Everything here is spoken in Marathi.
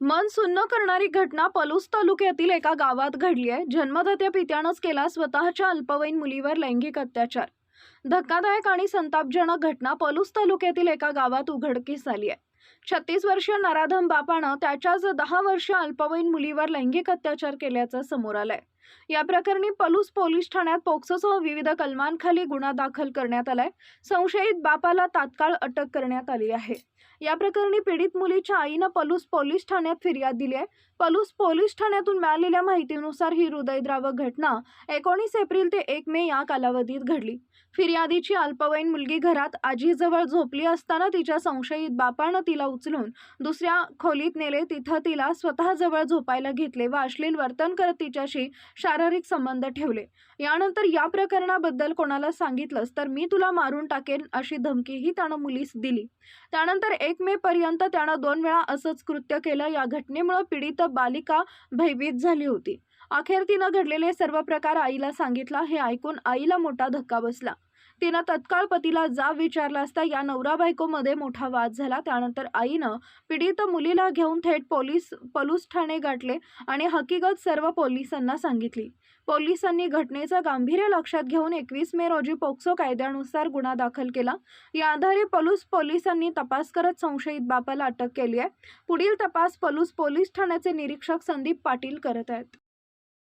मन सुन्न करणारी घटना पलूस तालुक्यातील एका गावात घडली आहे. जन्मदात्या पित्यानंच केला स्वतःच्या अल्पवयीन मुलीवर लैंगिक अत्याचार. धक्कादायक आणि संतापजनक घटना पलूस तालुक्यातील एका गावात उघडकीस आली आहे. छत्तीस वर्षीय नराधम बापानं त्याच्याच दहा वर्ष अल्पवयीन मुलीवर लैंगिक अत्याचार केल्याचं समोर आलंय. या प्रकरणी पलूस पोलीस ठाण्यात पोक्सोसह विविध कलमांखाली गुन्हा दाखल करण्यात आलाय. संशयित बापाला तात्काळ अटक करण्यात आली आहे. या प्रकरणी पीडित मुलीच्या आईनं पलूस पोलीस ठाण्यात फिर्याद दिली आहे. पलूस पोलीस ठाण्यातून मिळालेल्या माहितीनुसार ही हृदयद्रावक घटना एकोणीस एप्रिल ते एक मे या कालावधीत घडली. फिर्यादीची अल्पवयीन मुलगी घरात आजीजवळ झोपली असताना तिच्या संशयित बापानं तिला उचलून दुसऱ्या खोलीत नेले. तिथं तिला स्वतःजवळ झोपायला घेतले व अश्लील वर्तन करत तिच्याशी शारीरिक संबंध ठेवले. यानंतर या प्रकरणाबद्दल कोणाला सांगितलंस तर मी तुला मारून टाकेन अशी धमकीही त्यानं मुलीस दिली. त्यानंतर एक मे पर्यंत त्यानं दोन वेळा असंच कृत्य केलं. या घटनेमुळे पीडित बालिका भयभीत झाली होती. अखेर तिनं घडलेले सर्व प्रकार आईला सांगितला. हे ऐकून आईला मोठा धक्का बसला. तिनं तत्काळ पतीला जाब विचारला असता या नवरा बायकोमध्ये मोठा वाद झाला. त्यानंतर आईनं पीडित मुलीला घेऊन थेट पोलीस पलूस ठाणे गाठले आणि हकीकत सर्व पोलिसांना सांगितली. पोलिसांनी घटनेचं गांभीर्य लक्षात घेऊन एकवीस मे रोजी पोक्सो कायद्यानुसार गुन्हा दाखल केला. या आधारे पलूस पोलिसांनी तपास करत संशयित बापाला अटक केली आहे. पुढील तपास पलूस पोलीस ठाण्याचे निरीक्षक संदीप पाटील करत आहेत.